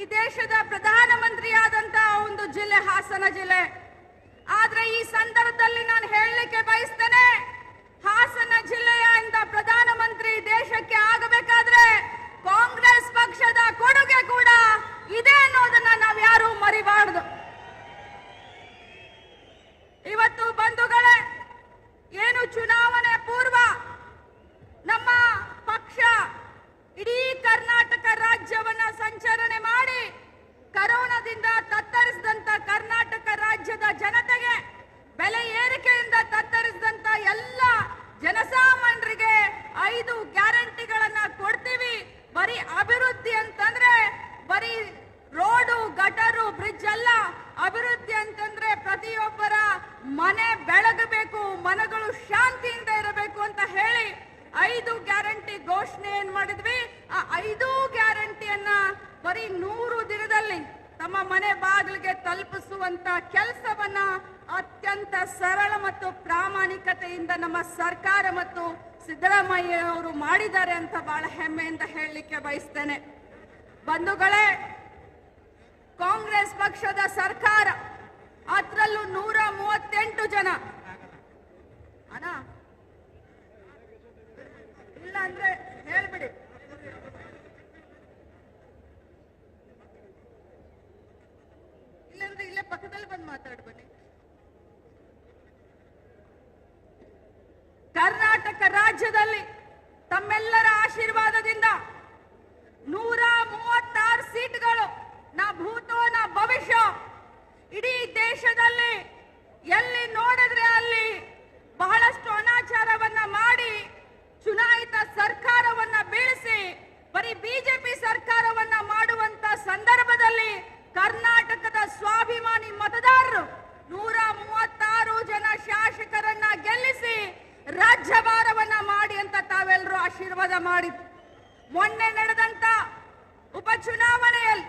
ಈ ದೇಶದ ಪ್ರಧಾನಮಂತ್ರಿಯಾದಂತಹ ಒಂದು ಜಿಲ್ಲೆ ಹಾಸನ ಜಿಲ್ಲೆ. ಆದ್ರೆ ಈ ಸಂದರ್ಭದಲ್ಲಿ ನಾನು ಹೇಳಲಿಕ್ಕೆ ಬಯಸ್ತೇನೆ ಹಾಸನ ಜಿಲ್ಲೆಯ ಇಂದ ಪ್ರಧಾನಮಂತ್ರಿ ದೇಶಕ್ಕೆ ಆಗಬೇಕಾದ್ರೆ ಕಾಂಗ್ರೆಸ್ ಪಕ್ಷದ ಕೊಡುಗೆ ಕೂಡ ಇದೆ ಅನ್ನೋದನ್ನ ನಾವು ಯಾರು ಮರಿಬಾರದು ಇವತ್ತು ಬಂಧುಗಳೇ ಏನು ಚುನಾವಣೆ ಪೂರ್ವ ನಮ್ಮ ಪಕ್ಷ ಇಡೀ ಕರ್ನಾಟಕ ರಾಜ್ಯವನ್ನ ಸಂಚರಣೆ ಮಾಡಿ ಕರೋನಾದಿಂದ ತತ್ತರಿಸಿದಂತ ಕರ್ನಾಟಕ ರಾಜ್ಯದ ಜನತೆಗೆ ಬೆಲೆ ಏರಿಕೆಯಿಂದ ತತ್ತರಿಸಿದಂತ ಎಲ್ಲ ಜನಸಾಮಾನ್ಯರಿಗೆ ಐದು ಗ್ಯಾರಂಟಿಗಳನ್ನ ಕೊಡ್ತೀವಿ. ಬರೀ ಅಭಿವೃದ್ಧಿ ಅಂತಂದ್ರೆ ಬರೀ ರೋಡು, ಗಟರು, ಬ್ರಿಡ್ಜ್ ಎಲ್ಲ ಅಭಿವೃದ್ಧಿ ಅಂತಂದ್ರೆ ಪ್ರತಿಯೊಬ್ಬರ ಮನೆ ಬೆಳಗಬೇಕು, ಮನಗಳು ಶಾಂತಿಯಿಂದ ಇರಬೇಕು ಅಂತ ಹೇಳಿ ಐದು ಗ್ಯಾರಂಟಿ ಘೋಷಣೆ ಏನ್ ಮಾಡಿದ್ವಿ? ಆ ಐದು ಗ್ಯಾರಂಟಿಯನ್ನ ಬರೀ ನೂರು ದಿನದಲ್ಲಿ ತಮ್ಮ ಮನೆ ಬಾಗಿಲಿಗೆ ತಲುಪಿಸುವಂತ ಕೆಲಸವನ್ನ ಅತ್ಯಂತ ಸರಳ ಮತ್ತು ಪ್ರಾಮಾಣಿಕತೆಯಿಂದ ನಮ್ಮ ಸರ್ಕಾರ ಮತ್ತು ಸಿದ್ದರಾಮಯ್ಯ ಅವರು ಮಾಡಿದ್ದಾರೆ ಅಂತ ಬಹಳ ಹೆಮ್ಮೆಯಿಂದ ಹೇಳಲಿಕ್ಕೆ ಬಯಸ್ತೇನೆ. ಬಂಧುಗಳೇ, ಕಾಂಗ್ರೆಸ್ ಪಕ್ಷದ ಸರ್ಕಾರ ಅದರಲ್ಲೂ ನೂರ ಮೂವತ್ತೆಂಟು ಜನ. ಅಣ್ಣ, ಇಲ್ಲ ಅಂದ್ರೆ ಹೇಳ್ಬಿಡಿ. ಮಾತಾಡ್ ಬನ್ನಿ. ಕರ್ನಾಟಕ ರಾಜ್ಯದಲ್ಲಿ ತಮ್ಮೆಲ್ಲರ ಆಶೀರ್ವಾದದಿಂದ ನೂರ ಮೂವತ್ತಾರು ಸೀಟ್ಗಳು ನಾ ಭೂತೋ, ನಾ ಭವಿಷ್ಯ. ಇಡೀ ದೇಶದಲ್ಲಿ ಎಲ್ಲಿ ನೋಡಿದ್ರೆ ಅಲ್ಲಿ ಬಹಳಷ್ಟು ಅನಾಚಾರವನ್ನ ಮಾಡಿ, ಚುನಾಯಿತ ಸರ್ಕಾರವನ್ನ ಬೀಳಿಸಿ, ಬರೀ ಬಿಜೆಪಿ ಸರ್ಕಾರವನ್ನ ಮಾಡುವಂತ ಸಂದರ್ಭದಲ್ಲಿ ಕರ್ನಾಟಕದ ಸ್ವಾಭಿಮಾನಿ ಮತದಾರರು ನೂರ ಮೂವತ್ತಾರು ಜನ ಶಾಸಕರನ್ನ ಗೆಲ್ಲಿಸಿ ರಾಜ್ಯಭಾರವನ್ನ ಮಾಡಿ ಅಂತ ತಾವೆಲ್ಲರೂ ಆಶೀರ್ವಾದ ಮಾಡಿ ಮೊನ್ನೆ ನಡೆದಂತ ಉಪಚುನಾವಣೆಯಲ್ಲಿ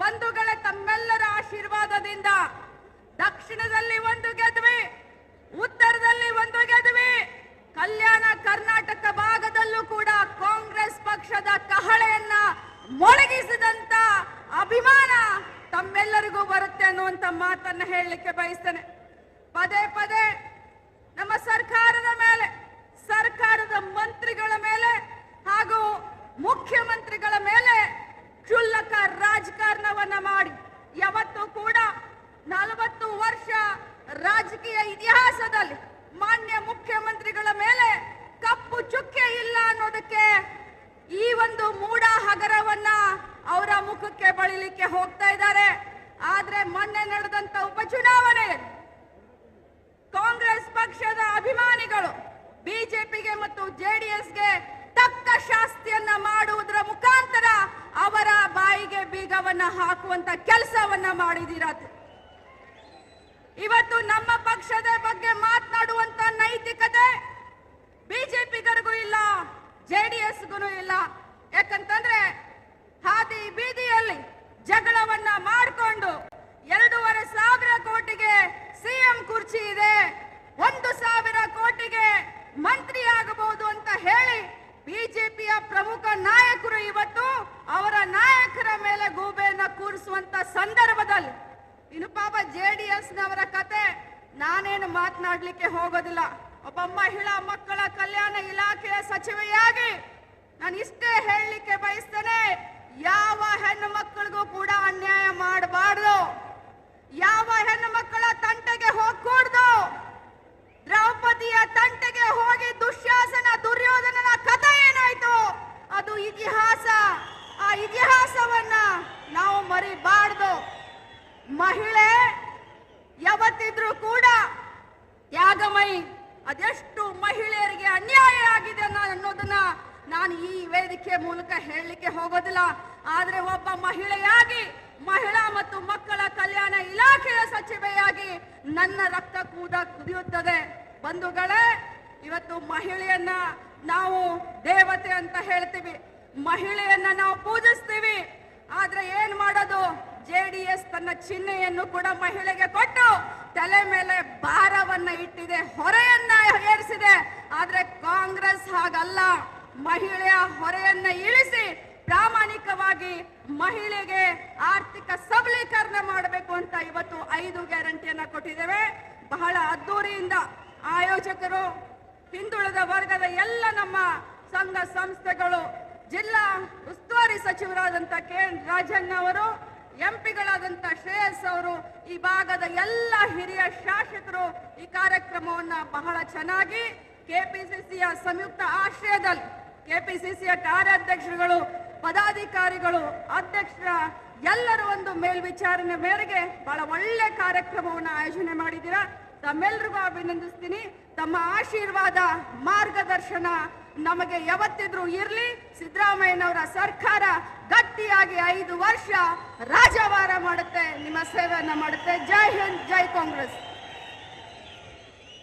ಬಂಧುಗಳ ತಮ್ಮೆಲ್ಲರ ಆಶೀರ್ವಾದದಿಂದ ದಕ್ಷಿಣದಲ್ಲಿ ಒಂದು ಗೆದ್ವಿ, ಉತ್ತರದಲ್ಲಿ ಒಂದು ಗೆದ್ವಿ. ಕಲ್ಯಾಣ ಕರ್ನಾಟಕ ಭಾಗದಲ್ಲೂ ಕೂಡ ಕಾಂಗ್ರೆಸ್ ಪಕ್ಷದ ಕಹಳೆಯನ್ನ ಮೊಳಗಿಸಿದಂತ ಅಭಿಮಾನ ತಮ್ಮೆಲ್ಲರಿಗೂ ಬರುತ್ತೆ ಅನ್ನುವಂತ ಮಾತನ್ನ ಹೇಳಲಿಕ್ಕೆ ಬಯಸ್ತೇನೆ. ಪದೇ ಪದೇ ನಮ್ಮ ಸರ್ಕಾರದ ಮೇಲೆ ಸರ್ಕಾರದ ಮಂತ್ರಿಗಳ ಮೇಲೆ ಹಾಗೂ ಮುಖ್ಯಮಂತ್ರಿಗಳ ಮೇಲೆ ಕ್ಷುಲ್ಲಕ ರಾಜಕಾರಣವನ್ನ ಮಾಡಿ. ಯಾವತ್ತೂ ಕೂಡ ನಲವತ್ತು ವರ್ಷ ರಾಜಕೀಯ ಇತಿಹಾಸದಲ್ಲಿ ಮಾನ್ಯ ಮುಖ್ಯಮಂತ್ರಿಗಳ ಮೇಲೆ ಕಪ್ಪು ಚುಕ್ಕೆ ಇಲ್ಲ ಅನ್ನೋದಕ್ಕೆ ಈ ಒಂದು ಮೂಡ ಹಗರವನ್ನ ಅವರ ಮುಖಕ್ಕೆ ಬಳಿಲಿಕ್ಕೆ ಹೋಗ್ತಾ ಇದ್ದಾರೆ. ಆದ್ರೆ ಮೊನ್ನೆ ನಡೆದಂತ ಉಪಚುನಾವಣೆಯಲ್ಲಿ ಕಾಂಗ್ರೆಸ್ ಪಕ್ಷದ ಅಭಿಮಾನಿಗಳು ಬಿಜೆಪಿಗೆ ಮತ್ತು ಜೆಡಿಎಸ್ಗೆ ತಕ್ಕ ಶಾಸ್ತಿಯನ್ನ ಮಾಡುವುದರ ಮುಖಾಂತರ ಅವರ ಬಾಯಿಗೆ ಬೀಗವನ್ನ ಹಾಕುವಂತ ಕೆಲಸವನ್ನ ಮಾಡಿದಿರಾ ಇವತ್ತು ನಮ್ಮ ಪಕ್ಷದ ಬಗ್ಗೆ ಮಾತನಾಡುವಂತ ನೈತಿಕತೆ ಬಿಜೆಪಿಗರಿಗೂ ಇಲ್ಲ, ಜೆಡಿಎಸ್ಗೂ ಇಲ್ಲ. ಪ್ರಮುಖ ನಾಯಕರು ಇವತ್ತು ಅವರ ನಾಯಕರ ಮೇಲೆ ಗೂಬೆಯನ್ನ ಕೂರಿಸುವಂತ ಸಂದರ್ಭದಲ್ಲಿ. ಇನ್ನು ಪಾಪ ಜೆಡಿಎಸ್ ನವರ ಕತೆ ನಾನೇನು ಮಾತನಾಡ್ಲಿಕ್ಕೆ ಹೋಗೋದಿಲ್ಲ. ಒಬ್ಬ ಮಹಿಳಾ ಮಕ್ಕಳ ಕಲ್ಯಾಣ ಇಲಾಖೆಯ ಸಚಿವೆಯಾಗಿ ನಾನು ಇಷ್ಟೇ ಹೇಳಲಿಕ್ಕೆ ಬಯಸ್ತೇನೆ, ಯಾವ ಹೆಣ್ಣು ಮಕ್ಕಳಿಗೂ ಕೂಡ ಇತಿಹಾಸವನ್ನ ನಾವು ಮರಿಬಾರ್ದು. ಮಹಿಳೆ ಯಾವತ್ತಿದ್ರೂ ಕೂಡ ತ್ಯಾಗಮಯಿ ಅದೆಷ್ಟು ಮಹಿಳೆಯರಿಗೆ ಅನ್ಯಾಯ ಆಗಿದೆ ಅನ್ನೋ- ಅನ್ನೋದನ್ನ ನಾನು ಈ ವೇದಿಕೆ ಮೂಲಕ ಹೇಳಲಿಕ್ಕೆ ಹೋಗೋದಿಲ್ಲ. ಆದ್ರೆ ಒಬ್ಬ ಮಹಿಳೆಯಾಗಿ, ಮಹಿಳಾ ಮತ್ತು ಮಕ್ಕಳ ಕಲ್ಯಾಣ ಇಲಾಖೆಯ ಸಚಿವೆಯಾಗಿ ನನ್ನ ರಕ್ತ ಕೂಡ ಕುದಿಯುತ್ತದೆ. ಬಂಧುಗಳೇ, ಇವತ್ತು ಮಹಿಳೆಯನ್ನ ನಾವು ದೇವತೆ ಅಂತ ಹೇಳ್ತೀವಿ. ಮಹಿಳೆಯನ್ನ ನಾವು ಪೂಜಿಸ್ತೀವಿ. ಆದ್ರೆ ಏನ್ ಮಾಡೋದು? ಜೆ ಡಿ ಎಸ್ ತನ್ನ ಚಿಹ್ನೆಯನ್ನು ಕೂಡ ಮಹಿಳೆಗೆ ಕೊಟ್ಟು ತಲೆ ಮೇಲೆ ಭಾರವನ್ನ ಇಟ್ಟಿದೆ, ಹೊರೆಯನ್ನ ಏರಿಸಿದೆ. ಆದ್ರೆ ಕಾಂಗ್ರೆಸ್ ಹಾಗಲ್ಲ. ಮಹಿಳೆಯ ಹೊರೆಯನ್ನ ಇಳಿಸಿ ಪ್ರಾಮಾಣಿಕವಾಗಿ ಮಹಿಳೆಗೆ ಆರ್ಥಿಕ ಸಬಲೀಕರಣ ಮಾಡಬೇಕು ಅಂತ ಇವತ್ತು ಐದು ಗ್ಯಾರಂಟಿಯನ್ನ ಕೊಟ್ಟಿದ್ದೇವೆ. ಬಹಳ ಅದ್ದೂರಿಯಿಂದ ಆಯೋಜಕರು, ಹಿಂದುಳಿದ ವರ್ಗದ ಎಲ್ಲ ನಮ್ಮ ಸಂಘ ಸಂಸ್ಥೆಗಳು ಜಿಲ್ಲಾ ಉಸ್ತುವಾರಿ ಸಚಿವರಾದಂತ ಕೆ ಎನ್ ರಾಜಣ್ಣ ಅವರು, ಎಂಪಿಗಳಾದಂತ ಶ್ರೇಯಸ್ ಅವರು, ಈ ಭಾಗದ ಎಲ್ಲ ಹಿರಿಯ ಶಾಸಕರು ಈ ಕಾರ್ಯಕ್ರಮವನ್ನ ಬಹಳ ಚೆನ್ನಾಗಿ ಕೆಪಿಸಿಸಿಯ ಸಂಯುಕ್ತ ಆಶ್ರಯದಲ್ಲಿ ಕೆಪಿಸಿಸಿಯ ಕಾರ್ಯಾಧ್ಯಕ್ಷರುಗಳು, ಪದಾಧಿಕಾರಿಗಳು ಅಧ್ಯಕ್ಷರ ಎಲ್ಲರೂ ಒಂದು ಮೇಲ್ವಿಚಾರಣೆ ಮೇರೆಗೆ ಬಹಳ ಒಳ್ಳೆ ಕಾರ್ಯಕ್ರಮವನ್ನು ಆಯೋಜನೆ ಮಾಡಿದ್ದೀರಾ. ತಮ್ಮೆಲ್ರಿಗೂ ಅಭಿನಂದಿಸ್ತೀನಿ. ತಮ್ಮ ಆಶೀರ್ವಾದ ಮಾರ್ಗದರ್ಶನ ನಮಗೆ ಯಾವತ್ತಿದ್ರೂ ಇರ್ಲಿ, ಸಿದ್ದರಾಮಯ್ಯನವರ ಸರ್ಕಾರ ಗಟ್ಟಿಯಾಗಿ ಐದು ವರ್ಷ ರಾಜವಾರ ಮಾಡುತ್ತೆ, ನಿಮ್ಮ ಸೇವೆಯನ್ನ ಮಾಡುತ್ತೆ. ಜೈ ಹಿಂದ್, ಜೈ ಕಾಂಗ್ರೆಸ್.